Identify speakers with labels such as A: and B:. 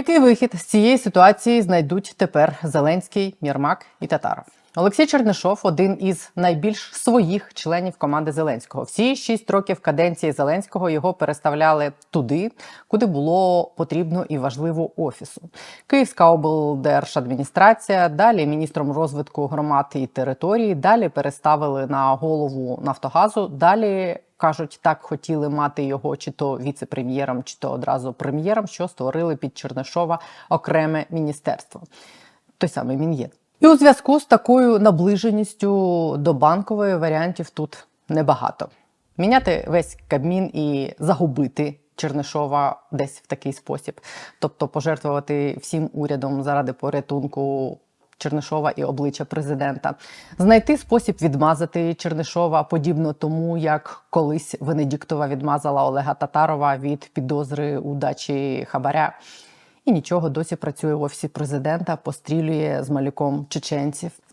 A: Який вихід з цієї ситуації знайдуть тепер Зеленський, Єрмак і Татаров? Олексій Чернишов один із найбільш своїх членів команди Зеленського. Всі шість років каденції Зеленського його переставляли туди, куди було потрібно і важливо офісу. Київська облдержадміністрація, далі міністром розвитку громад і території, далі переставили на голову Нафтогазу. Далі кажуть, так хотіли мати його чи то віце-прем'єром, чи то одразу прем'єром, що створили під Чернишова окреме міністерство. Той самий Мін'єн. І у зв'язку з такою наближеністю до банкової варіантів тут небагато. Міняти весь Кабмін і загубити Чернишова десь в такий спосіб, тобто пожертвувати всім урядом заради порятунку Чернишова і обличчя президента, знайти спосіб відмазати Чернишова, подібно тому, як колись Венедіктова відмазала Олега Татарова від підозри у дачі хабаря. І нічого досі працює в офісі президента, пострілює з малюком чеченців.